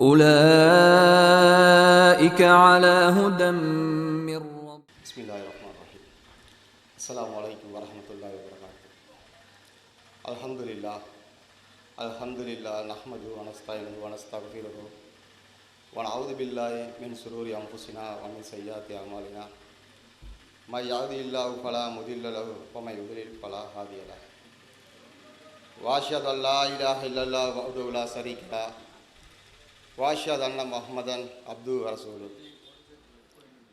أولئك على هدى من رب. بسم الله الرحمن الرحيم. السلام عليكم ورحمة الله وبركاته. الحمد لله. الحمد لله نحمده ونستعينه ونستغفره. ونعوذ بالله من شرور أنفسنا ومن سيئات أعمالنا. من يهده الله فلا مضل له ومن يضلل فلا هادي له. وأشهد أن لا إله إلا الله وحده لا شريك له. وأشهد أن محمدا عبده ورسوله.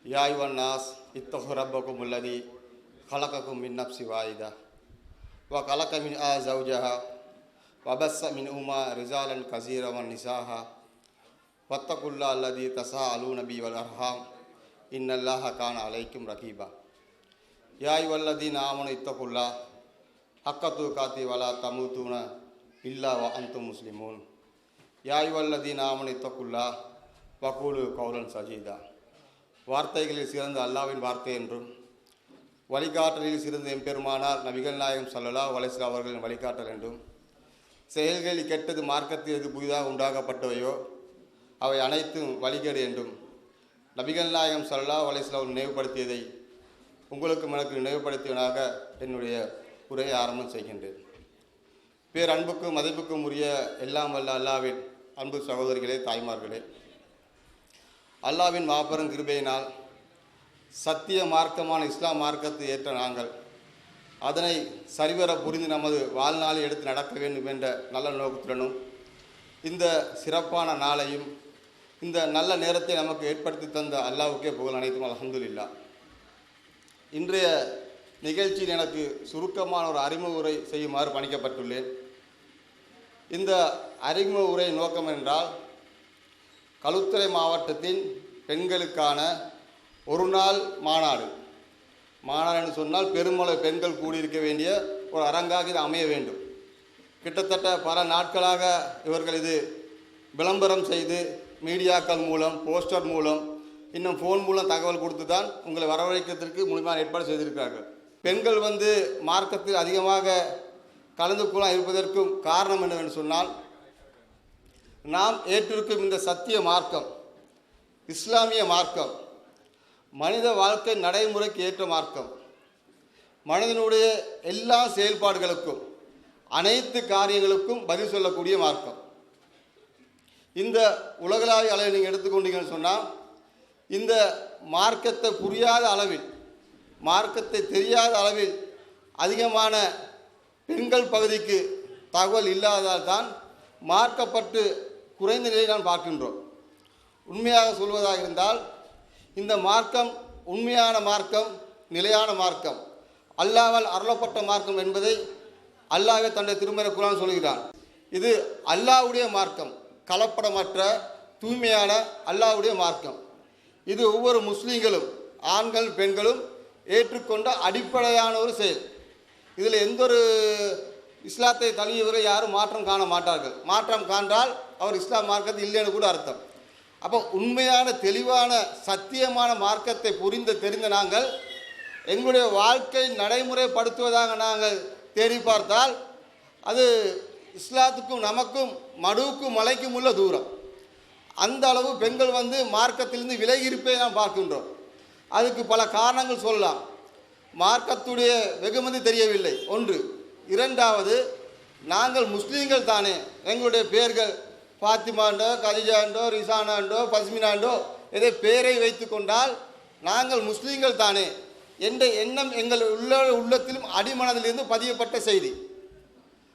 يا أيها الناس اتقوا ربكم الذي خلقكم من نفس واحدة وخلق منها زوجها وبث منهما رجالا كثيرا ونساء. واتقوا الله الذي تساءلون به والأرحام. إن الله كان عليكم رقيبا. يا أيها الذين آمنوا اتقوا الله حق تقاته ولا تموتون إلا وأنتم مسلمون. யாய்வல்லதீன் நாமனை தக்குல்லா வக்கூலு கௌலன் சஜீதா. வார்த்தைகளில் சிறந்த அல்லாவின் வார்த்தை என்றும் வழிகாட்டலில் சிறந்த எம்பெருமானார் நபிகள் நாயகம் சொல்லலா வலைசிலா அவர்களின் வழிகாட்டல் என்றும் செயல்களில் கெட்டது மார்க்கத்தில் புதிதாக உண்டாக்கப்பட்டவையோ அவை அனைத்தும் வழிகேடு என்றும் நபிகள் நாயகம் சல்லா அவர்கள் நினைவுபடுத்தியதை உங்களுக்கும் எனக்கு நினைவுபடுத்தியவனாக என்னுடைய உரையை ஆரம்பம் செய்கின்றேன். பேர் அன்புக்கும் மதிப்புக்கும் உரிய எல்லாம் வல்ல அல்லாவின் அன்பு சகோதரிகளே தாய்மார்களே. அல்லாவின் மாபெரும் கிருபையினால் சத்திய மார்க்கமான இஸ்லாம் மார்க்கத்தை ஏற்ற நாங்கள் அதனை சரிவர புரிந்து நமது வாழ்நாளை எடுத்து நடக்க வேண்டும் என்ற நல்ல நோக்கத்துடனும் இந்த சிறப்பான நாளையும் இந்த நல்ல நேரத்தை நமக்கு ஏற்படுத்தி தந்த அல்லாவுக்கே புகழ் அனைத்தும் அலமதுல்லா இன்றைய நிகழ்ச்சியில் எனக்கு சுருக்கமான ஒரு அறிமுக உரை செய்யுமாறு பணிக்கப்பட்டுள்ளேன். இந்த அறிமுக உரை நோக்கம் என்றால் களுத்துறை மாவட்டத்தின் பெண்களுக்கான ஒரு நாள் மாநாடு. மாநாடுன்னு சொன்னால் பெருமளவு பெண்கள் கூடியிருக்க வேண்டிய ஒரு அரங்காக இது அமைய வேண்டும். கிட்டத்தட்ட பல நாட்களாக இவர்கள் இது விளம்பரம் செய்து மீடியாக்கள் மூலம் போஸ்டர் மூலம் இன்னும் ஃபோன் மூலம் தகவல் கொடுத்து தான் உங்களை வரவழைக்கிறதுக்கு முழுமையான ஏற்பாடு செய்திருக்கிறார்கள். பெண்கள் வந்து மார்க்கத்தில் அதிகமாக கலந்து கொள்ள இருப்பதற்கும் காரணம் என்னவென்று சொன்னால் நாம் ஏற்றிருக்கும் இந்த சத்திய மார்க்கம் இஸ்லாமிய மார்க்கம் மனித வாழ்க்கை நடைமுறைக்கு ஏற்ற மார்க்கம் மனிதனுடைய எல்லா செயல்பாடுகளுக்கும் அனைத்து காரியங்களுக்கும் பதில் சொல்லக்கூடிய மார்க்கம். இந்த உலகளாவிய அளவில் நீங்கள் எடுத்துக்கொண்டீங்கன்னு சொன்னால் இந்த மார்க்கத்தை புரியாத அளவில் மார்க்கத்தை தெரியாத அளவில் அதிகமான பெண்கள் பகுதிக்கு தகவல் இல்லாததால் தான் மார்க்கப்பட்டு குறைந்த நிலையை நாம் பார்க்கின்றோம். உண்மையாக சொல்வதாக இருந்தால் இந்த மார்க்கம் உண்மையான மார்க்கம் நிலையான மார்க்கம். அல்லாவால் அருளப்பட்ட மார்க்கம் என்பதை அல்லாவே தன்னுடைய திருமறை குரான் சொல்கிறான். இது அல்லாவுடைய மார்க்கம் கலப்படமற்ற தூய்மையான அல்லாவுடைய மார்க்கம். இது ஒவ்வொரு முஸ்லீம்களும் ஆண்கள் பெண்களும் ஏற்றுக்கொண்ட அடிப்படையான ஒரு செயல். இதில் எந்த ஒரு இஸ்லாத்தை தழுவியவரை யாரும் மாற்றம் காண மாட்டார்கள். மாற்றம் காண்டால் அவர் இஸ்லாம் மார்க்கத்து இல்லைன்னு கூட அர்த்தம். அப்போ உண்மையான தெளிவான சத்தியமான மார்க்கத்தை புரிந்து தெரிந்த நாங்கள் எங்களுடைய வாழ்க்கை நடைமுறைப்படுத்துவதாக நாங்கள் தேடி பார்த்தால் அது இஸ்லாத்துக்கும் நமக்கும் மடுவுக்கும் மலைக்கும் உள்ள தூரம். அந்த அளவு பெண்கள் வந்து மார்க்கத்திலிருந்து விலகி இருப்பே நாம் பார்க்கின்றோம். அதுக்கு பல காரணங்கள் சொல்லலாம். மார்க்கத்துடைய வெகுமதி தெரியவில்லை. ஒன்று. இரண்டாவது நாங்கள் முஸ்லீம்கள் தானே. எங்களுடைய பேர்கள் ஃபாத்திமாண்டோ கதிஜாண்டோ ரிசானாண்டோ பஸ்மினாண்டோ இதை பேரை வைத்து கொண்டால் நாங்கள் முஸ்லீம்கள் தானே. என்ற எண்ணம் எங்கள் உள்ள உள்ளத்திலும் அடிமனதிலிருந்து பதியப்பட்ட செய்தி.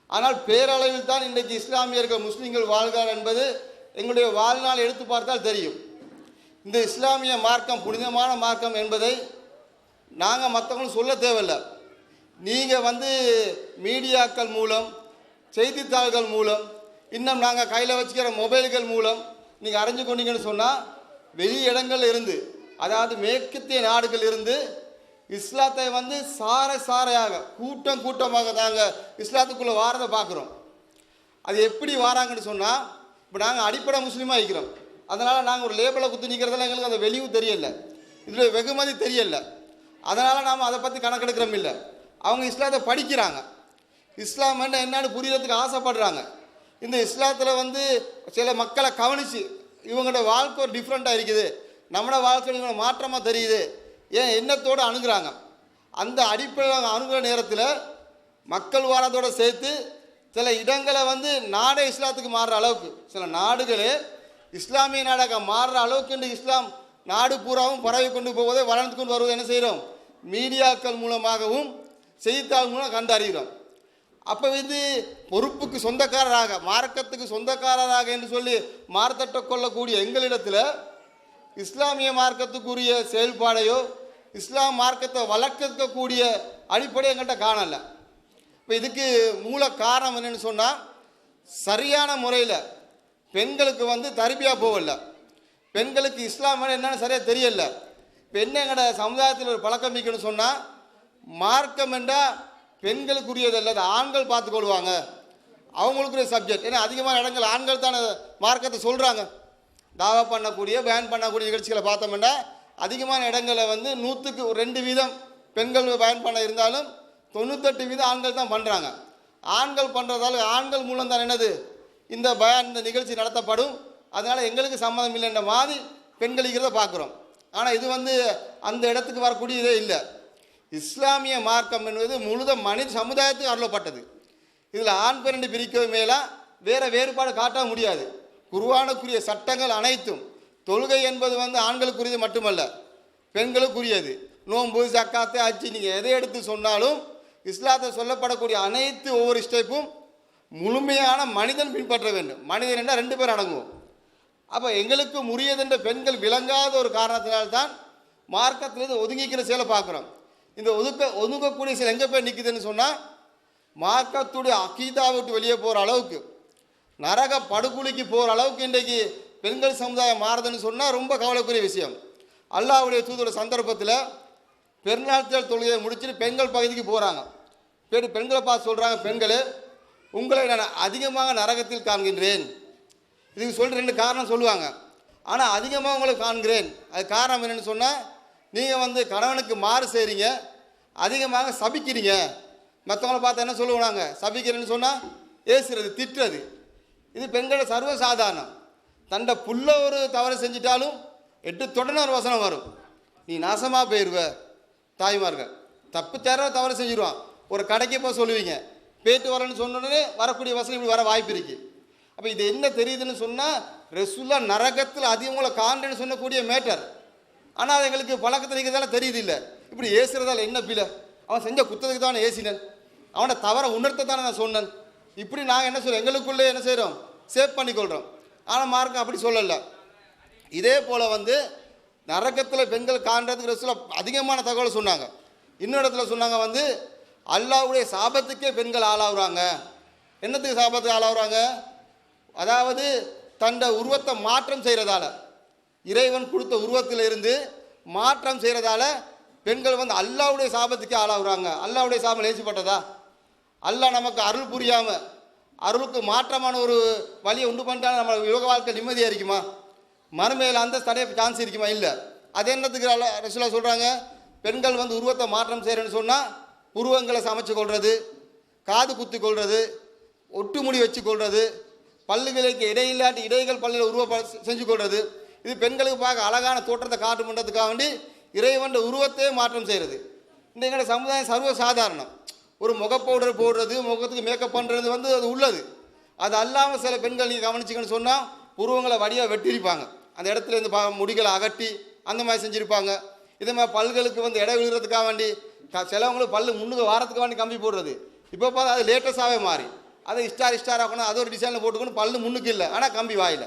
ஆனால் பேரளவில் தான் இன்றைக்கு இஸ்லாமியர்கள் முஸ்லீம்கள் வாழ்கிறார் என்பது எங்களுடைய வாழ்நாள் எடுத்து பார்த்தால் தெரியும். இந்த இஸ்லாமிய மார்க்கம் புனிதமான மார்க்கம் என்பதை நாங்கள் மற்றவங்களும் சொல்ல தேவையில்லை. நீங்கள் வந்து மீடியாக்கள் மூலம் செய்தித்தாள்கள் மூலம் இன்னும் நாங்கள் கையில் வச்சுக்கிற மொபைல்கள் மூலம் நீங்கள் அறிஞ்சு கொண்டீங்கன்னு சொன்னால் வெளி இடங்கள் இருந்து அதாவது மேற்கத்திய நாடுகள் இருந்து இஸ்லாத்தை வந்து சார சாரையாக கூட்டம் கூட்டமாக நாங்கள் இஸ்லாத்துக்குள்ளே வாரதை பார்க்குறோம் அது எப்படி வாராங்கன்னு சொன்னால் இப்போ நாங்கள் அடிப்படை முஸ்லீமாக இருக்கிறோம். அதனால் நாங்கள் ஒரு லேபிளை குத்தி நிற்கிறதெல்லாம் எங்களுக்கு அந்த வெளியும் தெரியல. இதில் வெகுமதி தெரியல. அதனால் நாம் அதை பற்றி கணக்கெடுக்கிறோம் இல்லை. அவங்க இஸ்லாத்தை படிக்கிறாங்க. இஸ்லாம் என்ன என்னன்னு புரியறதுக்கு ஆசைப்படுறாங்க. இந்த இஸ்லாத்தில் வந்து சில மக்களை கவனித்து இவங்களோட வாழ்க்கை ஒரு டிஃப்ரெண்ட்டாக இருக்குது. நம்மளோட வாழ்க்கை மாற்றமாக தெரியுது. ஏன் எண்ணத்தோடு அணுகிறாங்க. அந்த அடிப்படையில் அவங்க அணுகிற நேரத்தில் மக்கள் வாரத்தோடு சேர்த்து சில இடங்களை வந்து நாடே இஸ்லாத்துக்கு மாறுற அளவுக்கு சில நாடுகளே இஸ்லாமிய நாடாக மாறுற அளவுக்கு இன்று இஸ்லாம் நாடு பூராவும் பரவி கொண்டு போவதை வளர்ந்து கொண்டு வருவதை என்ன செய்கிறோம்? மீடியாக்கள் மூலமாகவும் செய்தித்தாள் மூலம் கண்டறிகிறோம். அப்போ வந்து பொறுப்புக்கு சொந்தக்காரராக மார்க்கத்துக்கு சொந்தக்காரராக என்று சொல்லி மார்த்தட்ட கொள்ளக்கூடிய எங்களிடத்தில் இஸ்லாமிய மார்க்கத்துக்குரிய செயல்பாடையோ இஸ்லாம் மார்க்கத்தை வளர்க்கக்கூடிய அடிப்படை எங்கள்கிட்ட காணலை. இப்போ இதுக்கு மூல காரணம் என்னென்னு சொன்னால் சரியான முறையில் பெண்களுக்கு வந்து தரிபியாக போகல. பெண்களுக்கு இஸ்லாம் என்னன்னு சரியாக தெரியல. இப்போ என்ன எங்களோட சமுதாயத்தில் ஒரு பழக்கம் மிக்கணும்னு சொன்னால் மார்க்கம் என்றால் பெண்களுக்குரியது அது ஆண்கள் பார்த்துக்கொள்வாங்க அவங்களுக்குரிய சப்ஜெக்ட் ஏன்னா அதிகமான இடங்கள் ஆண்கள் தானே மார்க்கத்தை சொல்கிறாங்க தாவா பண்ணக்கூடிய பேன் பண்ணக்கூடிய நிகழ்ச்சிகளை பார்த்தோம்னா அதிகமான இடங்களில் வந்து நூற்றுக்கு ஒரு ரெண்டு வீதம் பெண்கள் பயன் பண்ண இருந்தாலும் தொண்ணூத்தெட்டு வீதம் ஆண்கள் தான் பண்ணுறாங்க ஆண்கள் பண்ணுறதால ஆண்கள் மூலம் தான் என்னது? இந்த பயான் இந்த நிகழ்ச்சி நடத்தப்படும். அதனால் எங்களுக்கு சம்மதம் இல்லைன்ற மாதிரி பெண்களிக்கிறத பார்க்குறோம். ஆனால் இது வந்து அந்த இடத்துக்கு வரக்கூடிய இதே இல்லை. இஸ்லாமிய மார்க்கம் என்பது முழுத மனித சமுதாயத்துக்கு அருளப்பட்டது. இதில் ஆண் பெண் என்று பிரிக்கவே வேறு வேறுபாடு காட்ட முடியாது. குருவானுக்குரிய சட்டங்கள் அனைத்தும் தொழுகை என்பது வந்து ஆண்களுக்குரியது மட்டுமல்ல பெண்களுக்குரியது. நோன்பு ஜக்காத்து அச்சு நீங்கள் எதை எடுத்து சொன்னாலும் இஸ்லாத்தில் சொல்லப்படக்கூடிய அனைத்து ஒவ்வொரு ஸ்டெப்பும் முழுமையான மனிதன் பின்பற்ற வேண்டும். மனிதன் என்றால் ரெண்டு பேர் அடங்குவோம். அப்போ எங்களுக்கு உரியதென்ற பெண்கள் விளங்காத ஒரு காரணத்தினால்தான் மார்க்கத்திலிருந்து ஒதுங்கிக்கிற செயலை பார்க்குறோம். இந்த ஒதுக்க ஒதுங்கக்கூடிய செயல் எங்கே போய் நிற்குதுன்னு சொன்னால் மார்க்கத்துடைய அக்கீதா விட்டு வெளியே போகிற அளவுக்கு நரக படுகொலிக்கு போகிற அளவுக்கு இன்றைக்கு பெண்கள் சமுதாயம் மாறுதுன்னு சொன்னால் ரொம்ப கவலைக்குரிய விஷயம். அல்லாஹ்வுடைய தூதோட சந்தர்ப்பத்தில் பெருநாட்கள் தொழுகையை முடிச்சுட்டு பெண்கள் பகுதிக்கு போகிறாங்க போயிட்டு பெண்களை பார்த்து சொல்கிறாங்க பெண்கள் உங்களை நான் அதிகமாக நரகத்தில் காண்கின்றேன். இதுக்கு சொல்கிற ரெண்டு காரணம் சொல்லுவாங்க. ஆனால் அதிகமாக உங்களை காண்கிறேன். அது காரணம் என்னென்னு சொன்னால் நீங்கள் வந்து கணவனுக்கு மாறு செய்கிறீங்க அதிகமாக சபிக்கிறீங்க. மற்றவங்கள பார்த்து என்ன சொல்லுவோம் நாங்கள் சபிக்கிறேன்னு சொன்னால் ஏசுறது திட்டுறது. இது பெண்களை சர்வசாதாரணம். தண்டை புள்ள ஒரு தவறு செஞ்சிட்டாலும் எட்டு தொடர்ந்து ஒரு வசனம் வரும். நீ நாசமாக போயிடுவ தாய்மார்கள். தப்பு தேர தவறு செஞ்சிருவான். ஒரு கடைக்கு போய் சொல்லுவீங்க. போயிட்டு வரேன்னு சொன்ன உடனே வரக்கூடிய வசனம் இப்படி வர வாய்ப்பு இருக்கு. அப்போ இது என்ன தெரியுதுன்னு சொன்னால் ரெசுல்லா நரகத்தில் அதிகங்களை காண்றேன்னு சொல்லக்கூடிய மேட்டர். ஆனால் அது எங்களுக்கு பழக்கத்தில் இருக்கிறதால தெரியுது இல்லை இப்படி ஏசுறதால என்ன பில அவன் செஞ்ச குத்தத்துக்கு தானே ஏசினன். அவனை தவற உணர்த்த தானே நான் சொன்னேன். இப்படி நாங்கள் என்ன சொல்கிறோம் எங்களுக்குள்ளே என்ன செய்கிறோம் சேவ் பண்ணிக்கொள்கிறோம் ஆனால் மார்க்கம் அப்படி சொல்லலை. இதே போல் வந்து நரகத்தில் பெண்கள் காண்றதுக்கு ரசூலா அதிகமான தகவலை சொன்னாங்க. இன்னொரு இடத்துல சொன்னாங்க வந்து அல்லாஹ்வுடைய சாபத்துக்கே பெண்கள் ஆளாகுறாங்க என்னத்துக்கு சாபத்துக்கு ஆளாகுறாங்க அதாவது தண்ட உருவத்தை மாற்றம் செய்கிறதால இறைவன் கொடுத்த உருவத்தில் இருந்து மாற்றம் செய்கிறதால பெண்கள் வந்து அல்லாவுடைய சாபத்துக்கே ஆளாகுறாங்க அல்லாவுடைய சாபம் லேசிப்பட்டதா அல்லாஹ் நமக்கு அருள் புரியாமல் அருளுக்கு மாற்றமான ஒரு வழியை உண்டு பண்ணிட்டால் நம்ம யோக வாழ்க்கை நிம்மதியாக இருக்குமா? மறுமையில் அந்த தடைய சான்ஸ் இருக்குமா? இல்லை. அது என்னத்துக்கு சொல்கிறாங்க பெண்கள் வந்து உருவத்தை மாற்றம் செய்கிறேன்னு சொன்னால் உருவங்களை சமைச்சு கொள்வது காது குத்தி கொள்வது ஒட்டு முடி வச்சு கொள்வது பல்லுகளுக்கு இடையில்லாட்டி இடைகள் பல்லில் உருவ செஞ்சு கொள்வது இது பெண்களுக்கு பார்க்க அழகான தோற்றத்தை காட்டு பண்ணுறதுக்காக வேண்டி இறைவன் உருவத்தையே மாற்றம் செய்கிறது இந்த எங்களோட சமுதாயம் சர்வ சாதாரணம் ஒரு முக பவுடர் போடுறது முகத்துக்கு மேக்கப் பண்ணுறது வந்து அது உள்ளது. அது அல்லாமல் சில பெண்கள் நீங்கள் கவனிச்சிங்கன்னு சொன்னால் உருவங்களை வடியாக வெட்டியிருப்பாங்க. அந்த இடத்துல இருந்து முடிகளை அகட்டி அந்த மாதிரி செஞ்சுருப்பாங்க. இதே மாதிரி பல்களுக்கு வந்து இடம் விழுகிறதுக்காக வேண்டி சிலவங்களுக்கு பல்லு முன்னுக்கு வாரத்துக்கு வேண்டி கம்பி போடுறது. இப்போ பார்த்தா அது லேட்டஸ்டாகவே மாறி. அதை ஸ்டார் ஸ்டார் ஆகணும் அது ஒரு டிசைனில் போட்டுக்கணும் பல்லு முன்னுக்கு இல்லை. ஆனால் கம்பி வாயில்.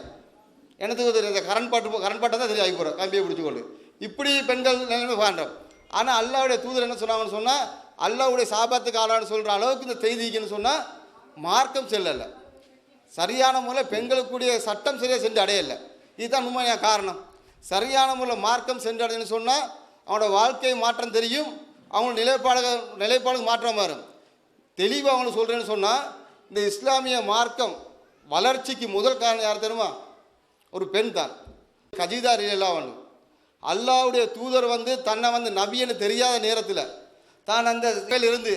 எனக்கு தெரியும்? இந்த கரண்ட் பாட்டு கரண்ட் பாட்டை தான் தெரியும் ஆகி போகிறோம் கம்பியை பிடிச்சிக்கொண்டு இப்படி பெண்கள் நிலைமை வாழ்றோம் ஆனால் அல்லாவுடைய தூதர் என்ன சொன்னாங்கன்னு சொன்னால் அல்லாவுடைய சாபத்துக்கு ஆளான்னு சொல்கிற அளவுக்கு இந்த செய்திக்குன்னு சொன்னால் மார்க்கம் செல்லலை. சரியான முறையில் பெண்களுக்குரிய சட்டம் சரியாக சென்று அடையலை. இதுதான் உண்மையான காரணம். சரியான முறையில் மார்க்கம் சென்று அடையணும்னு சொன்னால் அவனோட வாழ்க்கை மாற்றம் தெரியும். அவங்க நிலைப்பாடு நிலைப்பாடுக்கு மாற்றம் வரும். தெளிவாக அவங்களுக்கு சொல்கிறேன்னு சொன்னால் இந்த இஸ்லாமிய மார்க்கம் வளர்ச்சிக்கு முதல் காரணம் யார் தெரியுமா? ஒரு பெண் தான். கஜிதார் எல்லாம் ஒன்று அல்லாவுடைய தூதர் வந்து தன்னை வந்து நபின்னு தெரியாத நேரத்தில் தான் அந்த இருந்து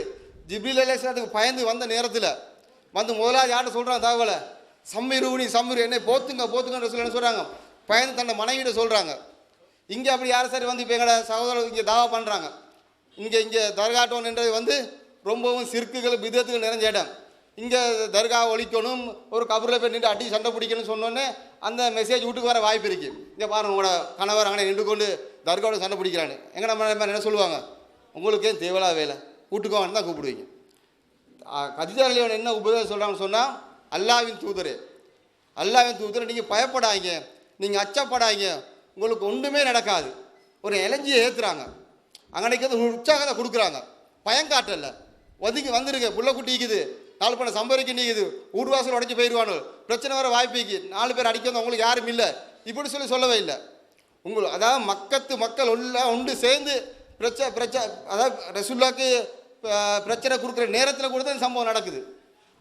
ஜிப்ரில் அலேஸ்லாத்துக்கு பயந்து வந்த நேரத்தில் வந்து முதலாவது யார்கிட்ட சொல்கிறாங்க தகவலை? சம்மிருவுனி சம்மிரு என்னை போத்துங்க போத்துங்கன்ற சொல்லி என்ன சொல்கிறாங்க பயந்து தன்னை மனைவியிட சொல்கிறாங்க இங்கே அப்படி யார் சரி வந்து இப்போ எங்களோட சகோதரர் இங்கே தாவா பண்ணுறாங்க இங்கே இங்கே தர்காட்டோன்ன்றது வந்து ரொம்பவும் சிற்குகள் விதத்துக்கு நிறைஞ்ச இடம். இங்கே தர்கா ஒழிக்கணும் ஒரு கபரில் போய் நின்று அடி சண்டை பிடிக்கணும்னு சொன்னோன்னே அந்த மெசேஜ் வீட்டுக்கு வர வாய்ப்பு இருக்குது இங்கே பாருங்கள் உங்களோட கணவர் அங்கே நின்று கொண்டு தர்காவோட சண்டை பிடிக்கிறான்னு எங்கே நம்ம என்ன சொல்லுவாங்க? உங்களுக்கே தேவையில்லா வேலை? வீட்டுக்கு வாங்கன்னு தான் கூப்பிடுவீங்க. கதிஜா என்ன உபதேசம் சொல்கிறாங்கன்னு சொன்னால் அல்லாவின் தூதர் அல்லாவின் தூதர் நீங்கள் பயப்படாதீங்க. நீங்கள் அச்சப்படாதீங்க. உங்களுக்கு ஒன்றுமே நடக்காது. ஒரு இளைஞ்சியை ஏற்றுறாங்க அங்கனைக்கு வந்து உற்சாகத்தை கொடுக்குறாங்க. பயங்காட்டல ஒதுங்கி வந்துருங்க புள்ள குட்டிக்குது நாலு பண்ண சம்பாதிக்க நீக்குது. வீடு வாசல் உடஞ்சி போயிடுவானு. பிரச்சனை வர வாய்ப்பு நாலு பேர் அடிக்க வந்து உங்களுக்கு யாரும் இல்லை. இப்படி சொல்லி சொல்லவே இல்லை. உங்களுக்கு அதாவது மக்கத்து மக்கள் உள்ள உண்டு சேர்ந்து பிரச்சனை பிரச்சனை அதாவது ரசுல்லாக்கு பிரச்சனை கொடுக்குற நேரத்தில் கூட தான் இந்த சம்பவம் நடக்குது.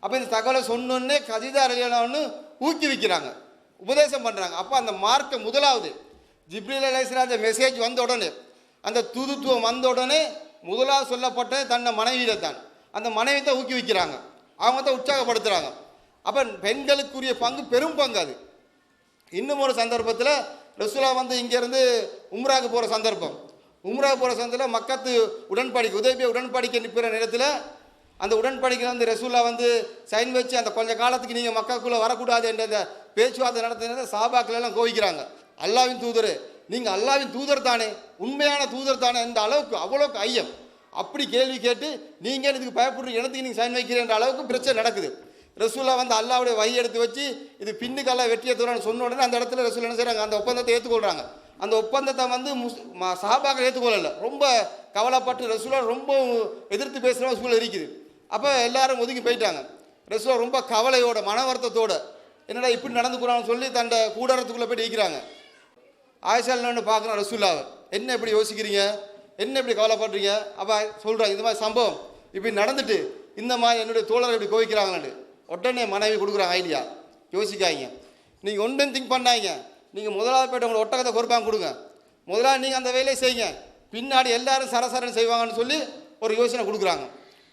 அப்போ இந்த தகவலை சொன்னோன்னே கதிதா அலியானு ஊக்குவிக்கிறாங்க. உபதேசம் பண்ணுறாங்க அப்போ அந்த மார்க்கை முதலாவது ஜிப்ரில் அலைஸ்லாம் அந்த மெசேஜ் வந்த உடனே அந்த தூதுத்துவம் வந்த உடனே முதலாக சொல்லப்பட்ட தன்னை மனைவியில தான் அந்த மனைவி தான் ஊக்குவிக்கிறாங்க அவங்க தான் உற்சாகப்படுத்துகிறாங்க அப்போ பெண்களுக்குரிய பங்கு பெரும் பங்கு அது. இன்னும் ஒரு சந்தர்ப்பத்தில் ரசுலா வந்து இங்கேருந்து உம்ராவுக்கு போகிற சந்தர்ப்பம். உம்ரா போகிற சந்தர்ப்பத்தில் மக்கத்து உடன்படிக்கை உதவிய உடன்படிக்கை நிற்கிற நேரத்தில் அந்த உடன்படிக்கையில் வந்து ரசூலா வந்து சைன் வச்சு அந்த கொஞ்ச காலத்துக்கு நீங்கள் மக்காக்குள்ளே வரக்கூடாது என்ற அந்த பேச்சுவார்த்தை நடத்தினதை சாபாக்கள் எல்லாம் கோவிக்கிறாங்க. அல்லாவின் தூதர் நீங்கள் அல்லாவின் தூதர் தானே உண்மையான தூதர் தானே என்ற அளவுக்கு அவ்வளோக்கு ஐயம். அப்படி கேள்வி கேட்டு நீங்கள் இதுக்கு பயப்படுற இடத்துக்கு நீங்கள் சைன் வைக்கிறேன்ற அளவுக்கு பிரச்சனை நடக்குது. ரசூலா வந்து அல்லாவுடைய வழி எடுத்து வச்சு இது பின்னுக்கெல்லாம் வெற்றியை தூரன்னு சொன்ன உடனே அந்த இடத்துல ரசூல் என்ன செய்கிறாங்க அந்த ஒப்பந்தத்தை ஏற்றுக்கொள்கிறாங்க அந்த ஒப்பந்தத்தை வந்து முஸ் சஹாபாக்கள் ஏற்றுக்கொள்ளலை ரொம்ப கவலைப்பட்டு ரசூலா ரொம்ப எதிர்த்து பேசுகிற சூழல் இருக்குது. அப்போ எல்லாரும் ஒதுங்கி போயிட்டாங்க. ரசூலா ரொம்ப கவலையோட மன வருத்தத்தோட என்னடா இப்படி நடந்துக்கிறான்னு சொல்லி தண்டை கூடாரத்துக்குள்ளே போய் நிற்கிறாங்க ஆயிஷான்னு பார்க்குறோம் ரசூல்லாவை. என்ன இப்படி யோசிக்கிறீங்க? என்ன இப்படி கவலைப்படுறீங்க? அப்போ சொல்கிறாங்க இந்த மாதிரி சம்பவம். இப்படி நடந்துட்டு இந்த மாதிரி என்னுடைய தோழர்கள் இப்படி கோவிக்கிறாங்கன்னு. உடனே மனைவி கொடுக்குறாங்க ஐடியா யோசிக்காதீங்க. நீங்கள் ஒன்றும் திங்க் பண்ணாங்க நீங்கள் முதலாவது போய்ட்டு உங்களை ஒட்டகத்தை பொறுப்பாங்க கொடுங்க. முதலாவது நீங்கள் அந்த வேலையை செய்யுங்க. பின்னாடி எல்லாரும் சரசரன் செய்வாங்கன்னு சொல்லி ஒரு யோசனை கொடுக்குறாங்க.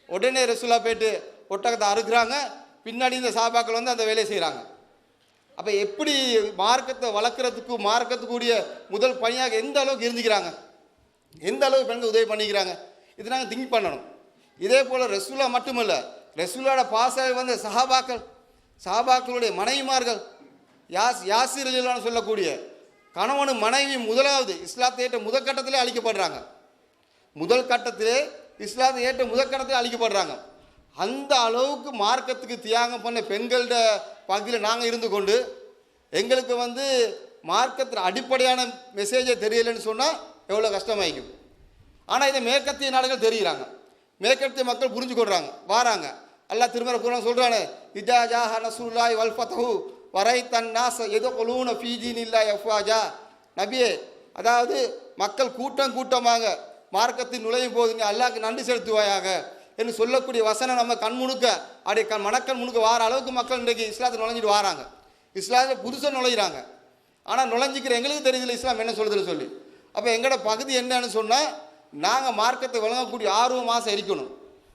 உடனே ரசூலா போயிட்டு ஒட்டகத்தை அறுக்கிறாங்க. பின்னாடி இந்த சாபாக்கள் வந்து அந்த வேலையை செய்கிறாங்க அப்போ எப்படி மார்க்கத்தை வளர்க்குறதுக்கு மார்க்கத்துக்குரிய முதல் பணியாக எந்த அளவுக்கு இருந்துக்கிறாங்க? எந்த அளவுக்கு பெண்கள் உதவி பண்ணிக்கிறாங்க? இது நாங்கள் திங்க் பண்ணணும். இதே போல் ரசூலா மட்டுமல்ல ரசூலோட பாச வந்த சஹாபாக்கள் சஹாபாக்களுடைய மனைவிமார்கள் யாஸ் யாசிர் அலிலான்னு சொல்லக்கூடிய கணவனும் மனைவி முதலாவது இஸ்லாத்தை ஏற்ற முதற்கட்டத்திலே அழிக்கப்படுறாங்க. முதல் கட்டத்திலே இஸ்லாத்தை ஏற்ற முதற்கட்டத்திலே அழிக்கப்படுறாங்க. அந்த அளவுக்கு மார்க்கத்துக்கு தியாகம் பண்ண பெண்கள்கிட்ட பகுதியில் நாங்கள் இருந்து கொண்டு எங்களுக்கு வந்து மார்க்கத்தில் அடிப்படையான மெசேஜே தெரியலைன்னு சொன்னால் எவ்வளோ கஷ்டமாயிக்கும். ஆனால் இதை மேற்கத்திய நாடுகள் தெரிகிறாங்க மேற்கத்திய மக்கள் புரிஞ்சு கொள்கிறாங்க வாராங்க. அல்லாஹ் திருமண குரான் சொல்கிறானே இதா ஜா ஹனசுல்லாய் வல் வரை தன் நாச எதோ கொலூன ஃபீஜின் இல்லா எஃப்வாஜா நபியே அதாவது மக்கள் கூட்டம் கூட்டமாக மார்க்கத்தில் நுழையும் போதுங்க அல்லாவுக்கு நன்றி செலுத்துவாயாக. என்று சொல்லக்கூடிய வசனம் நம்ம கண் முழுக்க அப்படியே கண் மனக்கண் முழுக்க வார அளவுக்கு மக்கள் இன்றைக்கு இஸ்லாத்தில் நுழைஞ்சிட்டு வராங்க. இஸ்லாத்தில் புதுசாக நுழையிறாங்க. ஆனால் நுழைஞ்சிக்கிற எங்களுக்கு தெரியுதுல இஸ்லாம் என்ன சொல்லுதுன்னு சொல்லி. அப்போ எங்களோட பகுதி என்னன்னு சொன்னால் நாங்கள் மார்க்கத்தை வழங்கக்கூடிய ஆர்வம் மாதம் இருக்கணும்.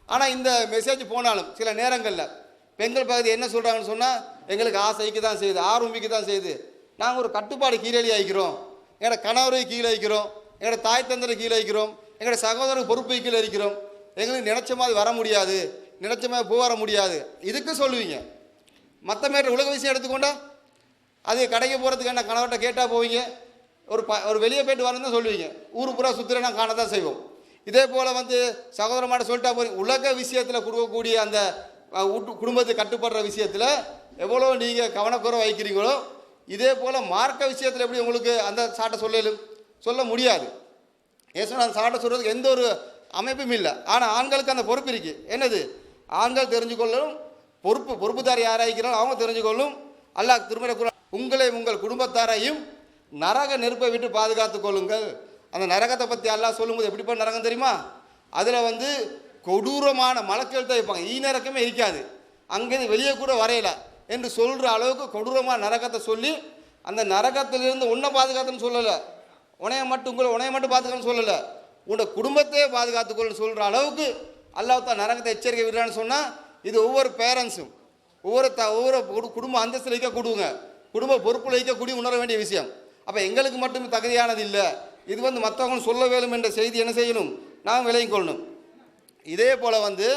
ஆனால் இந்த மெசேஜ் போனாலும் சில நேரங்களில் பெண்கள் பகுதி என்ன சொல்கிறாங்கன்னு சொன்னால் எங்களுக்கு ஆசைக்கு தான் செய்யுது ஆர்வமிக்கு தான் செய்யுது. நாங்கள் ஒரு கட்டுப்பாடு கீழே ஆகிக்கிறோம் எங்களோட கணவரை கீழே வைக்கிறோம். எங்களோட தாய் தந்தரை கீழே வைக்கிறோம். எங்களோட சகோதரர் பொறுப்பை கீழே இருக்கிறோம் எங்களுக்கு நினச்ச மாதிரி வர முடியாது நினச்ச மாதிரி போக வர முடியாது. இதுக்கு சொல்லுவீங்க. மற்ற மேட்டர் உலக விஷயம் எடுத்துக்கொண்டா அது கடைக்கு போகிறதுக்கு என்ன கணவர்கிட்ட கேட்டால் போவீங்க? ஒரு ப ஒரு வெளியே போயிட்டு வரணும் தான் சொல்லுவீங்க. ஊர் பூரா சுற்றுல நான் காண தான் செய்வோம். இதே போல் வந்து சகோதரமாட்ட சொல்லிட்டா போய் உலக விஷயத்தில் கொடுக்கக்கூடிய அந்த அஹ், குடும்பத்தை கட்டுப்படுற விஷயத்தில் எவ்வளோ நீங்கள் கவனக்குறை வைக்கிறீங்களோ இதே போல் மார்க்க விஷயத்தில் எப்படி உங்களுக்கு அந்த சாட்டை சொல்லலும் சொல்ல முடியாது. ஏசுனா அந்த சாட்டை சொல்கிறதுக்கு எந்த ஒரு அமைப்பும் இல்லை ஆனால் ஆண்களுக்கு அந்த பொறுப்பு இருக்குது என்னது? ஆண்கள் தெரிஞ்சுக்கொள்ளும் பொறுப்பு பொறுப்புதாரி யாராய்க்கிறாலும் அவங்க தெரிஞ்சுக்கொள்ளும் அல்லாஹ் திருமண குரான் உங்களை உங்கள் குடும்பத்தாரையும் நரக நெருப்பை விட்டு பாதுகாத்து கொள்ளுங்கள். அந்த நரகத்தை பற்றி எல்லாம் சொல்லும்போது எப்படிப்பா நரகம் தெரியுமா? அதில் வந்து கொடூரமான மலக்கெழுத்தை வைப்பாங்க. ஈ நரக்கமே இருக்காது. அங்கேருந்து வெளியே கூட வரையல என்று சொல்கிற அளவுக்கு கொடூரமான நரகத்தை சொல்லி அந்த நரகத்திலிருந்து உன்னை பாதுகாத்துன்னு சொல்லலை. உனைய மட்டும் உங்களை உனைய மட்டும் பார்த்துக்கணும்னு சொல்லலை. உன்னோட குடும்பத்தையே பாதுகாத்துக்கொள்ளுன்னு சொல்கிற அளவுக்கு அல்லாஹ் நரகத்தை எச்சரிக்கை விடுறான்னு சொன்னால் இது ஒவ்வொரு பேரண்ட்ஸும் ஒவ்வொரு த ஒவ்வொரு குடும்ப அந்தஸ்தில் இருக்கக்கூடியவங்க குடும்ப பொறுப்பில் வைக்கக்கூடிய உணர வேண்டிய விஷயம். அப்போ எங்களுக்கு மட்டும் தகுதியானது இல்லை. இது வந்து மற்றவங்களும் சொல்ல வேணும் என்ற செய்தி என்ன செய்யணும்? நாம் விலையும் கொள்ளணும். இதே போல் வந்து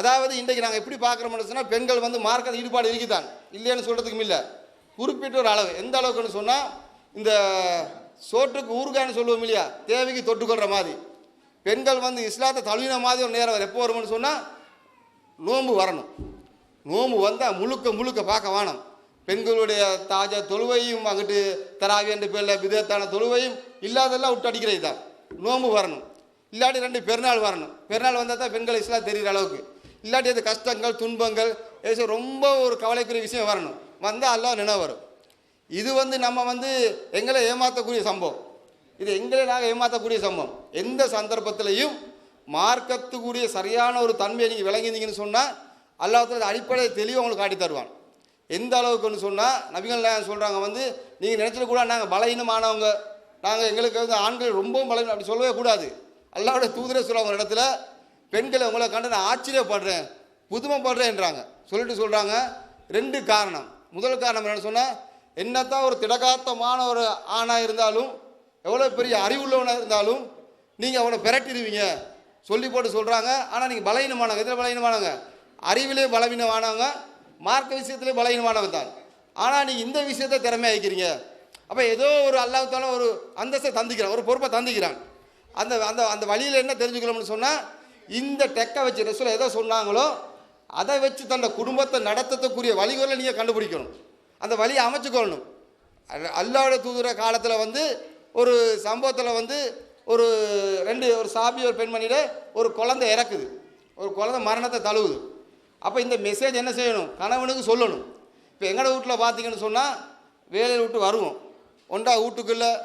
அதாவது இன்றைக்கு நாங்கள் எப்படி பார்க்குறோம்னு சொன்னால் பெண்கள் வந்து மார்க்கத்தில் ஈடுபாடு இருக்குதான் இல்லைன்னு சொல்கிறதுக்கும் இல்லை. குறிப்பிட்ட ஒரு அளவு. எந்த அளவுக்குன்னு சொன்னால் இந்த சோற்றுக்கு ஊறுகாய்னு சொல்லுவோம் இல்லையா? தேவைக்கு தொட்டுக்கொள்கிற மாதிரி. பெண்கள் வந்து இஸ்லாத்தை தழுவின மாதிரி ஒரு நேரம் எப்போ வரும்னு சொன்னால் நோம்பு வரணும். நோன்பு வந்தால் முழுக்க முழுக்க பார்க்க வேணும் பெண்களுடைய தாஜா தொழுவையும் அங்கிட்டு தராவி என்ற பேரில் விதத்தான தொழுவையும் இல்லாதெல்லாம் விட்டு அடிக்கிறது தான். நோன்பு வரணும். இல்லாட்டி ரெண்டு பெருநாள் வரணும். பெருநாள் வந்தால் தான் பெண்கள் இஸ்லாம் தெரிகிற அளவுக்கு. இல்லாட்டி அது கஷ்டங்கள் துன்பங்கள் ஏசோ ரொம்ப ஒரு கவலைக்குரிய விஷயம் வரணும். வந்தால் எல்லாம் நினைவு வரும். இது வந்து நம்ம வந்து எங்களை ஏமாற்றக்கூடிய சம்பவம். இது எங்களை நாங்கள் ஏமாற்றக்கூடிய சம்பவம். எந்த சந்தர்ப்பத்திலையும் மார்க்கத்துக்குரிய சரியான ஒரு தன்மையை நீங்கள் விளங்கினீங்கன்னு சொன்னால் அல்லாஹ் அடிப்படை தெளிவு உங்களுக்கு காட்டி தருவான் எந்த அளவுக்குன்னு சொன்னால் நபிகள் நாயகம் சொல்கிறாங்க வந்து நீங்கள் நினச்சிடக்கூட நாங்கள் பலகீனமானவங்க. நாங்கள் எங்களுக்கு வந்து ஆண்கள் ரொம்பவும் பலகீனம் அப்படி சொல்லவே கூடாது. அல்லாவோட தூதரை சொல்லுவாங்க ஒரு இடத்துல பெண்களை உங்களை கண்டு நான் ஆச்சரியப்படுறேன் புதுமைப்படுறேன்றாங்க. சொல்லிட்டு சொல்கிறாங்க ரெண்டு காரணம். முதல் காரணம் என்னென்னு சொன்னால் என்னத்தான் ஒரு திடகாத்தமான ஒரு ஆணாக இருந்தாலும் எவ்வளோ பெரிய அறிவுள்ளவனாக இருந்தாலும் நீங்கள் அவனை பிரட்டிடுவீங்க. சொல்லி போட்டு சொல்கிறாங்க ஆனால் நீங்கள் பலவீனமானவங்க எதில் பலவீனமானவங்க அறிவிலே பலவீனமானவங்க மார்க்க விஷயத்திலே பலவீனமானவங்க தான். ஆனால் நீங்கள் இந்த விஷயத்தை திறமையாக வைக்கிறீங்க அப்போ ஏதோ ஒரு அல்லாஹ்தால ஒரு அந்தஸ்தை தந்திக்கிறான். ஒரு பொறுப்பை தந்திக்கிறான். அந்த அந்த அந்த வழியில் என்ன தெரிஞ்சுக்கணும்னு சொன்னால் இந்த டெக்கை வச்சு ரசூலை எதை சொன்னாங்களோ அதை வச்சு தன்னோட குடும்பத்தை நடத்தத்துக்குரிய வழிகளை நீங்கள் கண்டுபிடிக்கணும். அந்த வழியை அமைச்சுக்கொள்ளணும். அல்ல- தூதுற காலத்தில் வந்து ஒரு சம்பவத்தில் வந்து ஒரு ரெண்டு ஒரு சாபி ஒரு பெண்மணியில ஒரு குழந்தை இறக்குது. ஒரு குழந்தை மரணத்தை தழுவுது. அப்போ இந்த மெசேஜ் என்ன செய்யணும்? கணவனுக்கு சொல்லணும். இப்போ எங்களோட வீட்டில் பார்த்தீங்கன்னு சொன்னால் வேலையை விட்டு வருவோம். ஒன்றா வீட்டுக்குள்ளே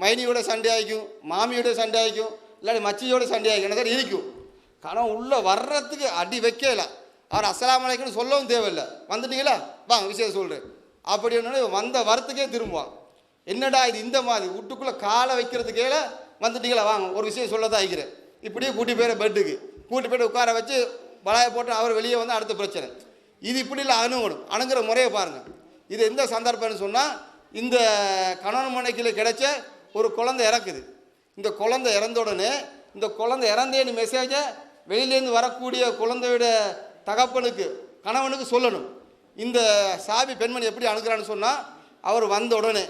மைனியோட சண்டை ஆகிக்கும் மாமியோட சண்டை ஆகிக்கும் இல்லாட்டி மச்சியோட சண்டை ஆகிக்கும் என்ன இருக்கும் கணவன் உள்ளே வர்றதுக்கு அடி வைக்கலை. அவர் அஸ்ஸலாமு அலைக்கும்னு சொல்லவும் தேவையில்லை. வந்துட்டீங்களா? வாங்க விஷயம் சொல்கிறேன் அப்படின்னு வந்த வரத்துக்கே திரும்புவான். என்னடா இது இந்த மாதிரி? வீட்டுக்குள்ளே காலை வைக்கிறதுக்கேல வந்துட்டீங்களா? வாங்க ஒரு விஷயம் சொல்ல தான் வைக்கிறேன் இப்படியே கூட்டி போயிட பெட்டுக்கு. கூட்டி போயிட்டு உட்கார வச்சு வளைய போட்டு அவர் வெளியே வந்து அடுத்த பிரச்சனை. இது இப்படி இல்லை அணுகணும். அணுகிற முறையை பாருங்கள் இது எந்த சந்தர்ப்பம்னு சொன்னால் இந்த கணவன் மனைக்கில் கிடைச்ச ஒரு குழந்தை இறக்குது. இந்த குழந்தை இறந்த உடனே இந்த குழந்தை இறந்தேன்னு மெசேஜை வெளியிலேருந்து வரக்கூடிய குழந்தையோட தகப்பனுக்கு கணவனுக்கு சொல்லணும். இந்த சாவி பெண்மணி எப்படி அணுகிறான்னு சொன்னால் அவர் வந்த உடனே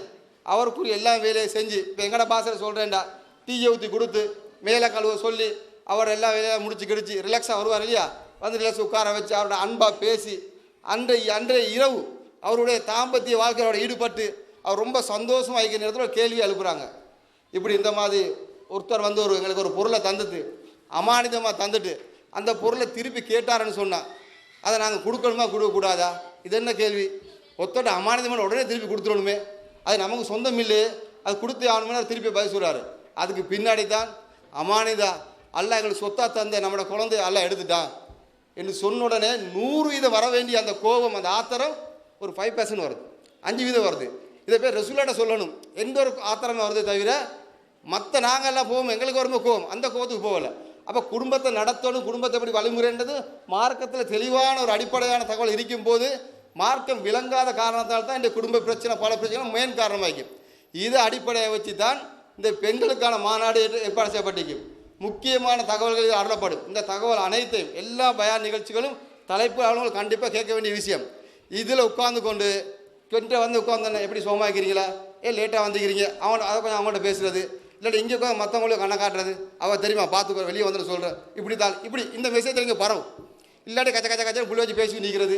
அவருக்குரிய எல்லா வேலையும் செஞ்சு இப்போ எங்கட பாசையில் சொல்கிறேன்டா டீயை ஊற்றி கொடுத்து மேலே கழுவ சொல்லி அவர் எல்லா வேலையாக முடிச்சு கிடிச்சு ரிலாக்ஸாக வருவார் இல்லையா? வந்து ரிலாக்ஸ் உட்கார வச்சு அவரோட அன்பாக பேசி அன்றைய அன்றைய இரவு அவருடைய தாம்பத்திய வாழ்க்கையோட ஈடுபட்டு அவர் ரொம்ப சந்தோஷமாக இருக்கிற நேரத்தில் ஒரு கேள்வி எழுப்புறாங்க. இப்படி இந்த மாதிரி ஒருத்தர் வந்து ஒரு எங்களுக்கு ஒரு பொருளை தந்துட்டு அமானிதமாக தந்துட்டு அந்த பொருளை திருப்பி கேட்டாருன்னு சொன்னால் அதை நாங்கள் கொடுக்கணுமா கொடுக்கக்கூடாதா? இது என்ன கேள்வி? ஒத்தோட்ட அமானிதமான உடனே திருப்பி கொடுத்துடணுமே. அது நமக்கு சொந்தம் இல்லை. அது கொடுத்து ஆகணுமே திருப்பி பதில் சொல்கிறாரு அதுக்கு பின்னாடி தான் அமானிதா அல்ல எங்களுக்கு சொத்தா தந்த நம்மளோட குழந்தைய அல்ல எடுத்துட்டான். என்று சொன்ன உடனே நூறு வீதம் வர வேண்டிய அந்த கோபம் அந்த ஆத்திரம் ஒரு ஃபைவ் பர்சன்ட் வருது. அஞ்சு வீதம் வருது. இதை பேர் ரெசுலாட்ட சொல்லணும். எந்த ஒரு ஆத்திரமே வருதே தவிர மற்ற நாங்கள்லாம் போவோம் எங்களுக்கு வரும்போது கோவம் அந்த கோவத்துக்கு போகலை. அப்போ குடும்பத்தை நடத்தணும் குடும்பத்தை எப்படி வழிமுறைன்றது மார்க்கத்தில் தெளிவான ஒரு அடிப்படையான தகவல் இருக்கும்போது மார்க்கம் விளங்காத காரணத்தால் தான் இந்த குடும்ப பிரச்சனை பல பிரச்சனை மெயின் காரணமாகும் இதை அடிப்படையை வச்சு தான் இந்த பெண்களுக்கான மாநாடு ஏற்பாடு செய்யப்பட்டிருக்கும் முக்கியமான தகவல்கள் அருளப்படும். இந்த தகவல் அனைத்தையும் எல்லா பயார் நிகழ்ச்சிகளும் தலைப்பு அவங்க கண்டிப்பாக கேட்க வேண்டிய விஷயம். இதில் உட்கார்ந்து கொண்டு கொஞ்சம் வந்து உட்காந்து எப்படி சோமாக்கிறீங்களா ஏ லேட்டாக வந்துக்கிறீங்க அவன் அதை கொஞ்சம் அவங்கள்ட்ட பேசுகிறது இல்லாட்டி இங்கே உட்காந்து மற்றவங்களுக்கு கண்ணை காட்டுறது. அவள் தெரியுமா? பார்த்துக்கோ வெளியே வந்துட்டு சொல்கிறேன் இப்படி தான் இப்படி இந்த மெசேஜ் இங்கே பரவும். இல்லாட்டி கச்ச கச்ச கச்சா புள்ளி வச்சு பேசி நிற்கிறது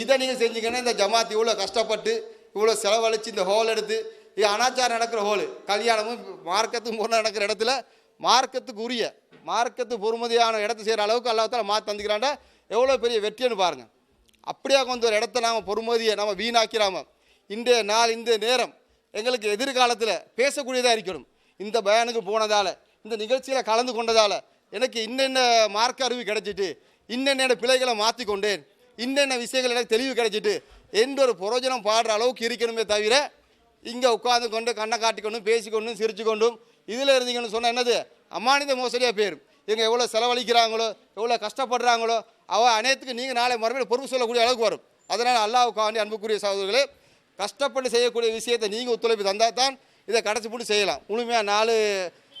இதை நீங்கள் செஞ்சீங்கன்னா இந்த ஜமாத் இவ்வளோ கஷ்டப்பட்டு இவ்வளோ செலவழித்து இந்த ஹோல் எடுத்து இது அனாச்சாரம் நடக்கிற ஹோல் கல்யாணமும் மார்க்கத்துக்கு முறை நடக்கிற இடத்துல மார்க்கத்துக்கு உரிய மார்க்கத்து பொறுமதியான இடத்த செய்கிற அளவுக்கு அல்லாத்தால் மாற்றி தந்துக்கிறாண்டா எவ்வளோ பெரிய வெற்றின்னு பாருங்கள் அப்படியே கொஞ்சம் ஒரு இடத்த நாம் பொறுமதியை நம்ம வீணாக்கிறாமல் இன்றைய நாள் இந்த நேரம் எங்களுக்கு எதிர்காலத்தில் பேசக்கூடியதாக இருக்கணும். இந்த பயானுக்கு போனதால் இந்த நிகழ்ச்சியில் கலந்து கொண்டதால் எனக்கு இன்னென்ன மார்க்க அறிவு கிடைச்சிட்டு இன்னென்ன பிழைகளை மாற்றி கொண்டேன் இன்னென்ன விஷயங்கள் எனக்கு தெளிவு கிடைச்சிட்டு எந்த ஒரு பிரயோஜனம் பாடுற அளவுக்கு இருக்கணுமே தவிர இங்கே உட்காந்து கொண்டு கண்ணை காட்டிக்கொண்டும் பேசிக்கொண்டும் சிரிச்சுக்கொண்டும் இதில் இருந்தீங்கன்னு சொன்னால் என்னது? அமானித மோசடியாக போயிடும் இவங்க எவ்வளோ செலவழிக்கிறாங்களோ எவ்வளோ கஷ்டப்படுறாங்களோ அவ அனைத்துக்கு நீங்கள் நாளை மறுபடியும் பொறுப்பு சொல்லக்கூடிய அளவுக்கு வரும். அதனால் அல்லாவுக்காண்டி அன்புக்குரிய சகோதரர்களே கஷ்டப்பட்டு செய்யக்கூடிய விஷயத்தை நீங்கள் ஒத்துழைப்பு தந்தால் தான் இதை கடைசி போட்டு செய்யலாம். முழுமையாக நாலு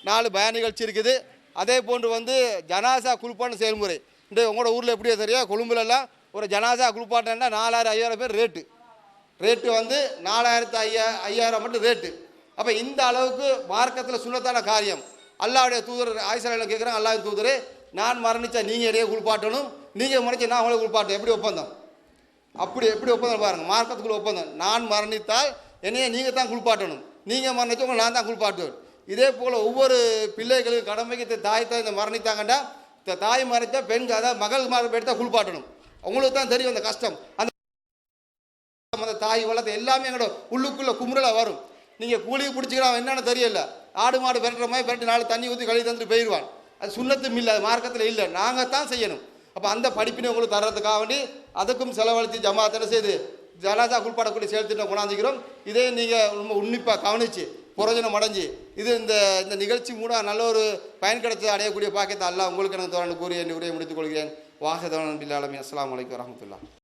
நாலு பய நிகழ்ச்சி இருக்குது. அதே போன்று வந்து ஜனாசா குளிப்பாட்டு செயல்முறை. இந்த உங்களோட ஊரில் எப்படியோ தெரியும்? கொழும்புலலாம் ஒரு ஜனாசா குளிப்பாட்டம்னா நாலாயிரம் ஐயாயிரம் பேர் ரேட்டு ரேட்டு வந்து நாலாயிரத்து ஐயா ஐயாயிரம் மட்டும் ரேட்டு அப்போ இந்த அளவுக்கு மார்க்கத்தில் சுண்ணத்தான காரியம். அல்லாவுடைய தூதர் ஆயிசலையில் கேட்குறேன் அல்லாவின் தூதர் நான் மரணித்தா நீங்கள் இடையே குளிப்பாட்டணும் நீங்கள் மரணிச்சா நான் உங்களை குளிப்பாட்டேன் எப்படி ஒப்பந்தம்? அப்படி எப்படி ஒப்பந்தம் பாருங்கள் மார்க்கத்துக்குள்ள ஒப்பந்தம். நான் மரணித்தால் என்னையே நீங்கள் தான் குளிப்பாட்டணும் நீங்கள் மரணிச்சு நான் தான் குளிப்பாட்டுவேன். இதே போல் ஒவ்வொரு பிள்ளைகளுக்கு கடமைக்கு இந்த தாய் தான் இந்த மரணித்தாங்கண்டா இந்த தாய் மறைத்தா பெண் அதாவது மகள் மரம் எடுத்தால் குளிப்பாட்டணும். அவங்களுக்கு தான் தெரியும் அந்த கஷ்டம். அந்த அந்த தாய் வளர்த்து எல்லாமே எங்களோட உள்ளுக்குள்ளே குமுறலாக வரும். நீங்கள் கூலி பிடிச்சிக்கலாம் என்னென்னு தெரியல. ஆடு மாடு விரட்டுற மாதிரி விரட்டி நாலு தண்ணி ஊற்றி கழுவி தந்துட்டு போயிடுவான் அது சுண்ணத்தும் இல்லை அது மார்க்கத்தில் இல்லை. நாங்கள் தான் செய்யணும். அப்போ அந்த படிப்பினை உங்களுக்கு தர்றதுக்காக வேண்டி அதுக்கும் செலவழித்து ஜமாத்தனை செய்து ஜனாதா குளிப்பாடக்கூடிய செயல் திட்டம் கொண்டாந்துக்கிறோம். இதே நீங்கள் ரொம்ப உன்னிப்பாக கவனித்து புரோஜனம் அடைஞ்சு இது இந்த இந்த நிகழ்ச்சி மூலம் நல்ல ஒரு பயன் கிடைச்ச அடையக்கூடிய பாக்கியத்தை அல்லாஹ் உங்களுக்கு எனக்கு தோழன் கூறி என் உரையை முடித்துக் கொள்கிறேன். வாசதவன் பில்லாலமி அஸ்லாம் வலைக்கம் வரமத்துல்லா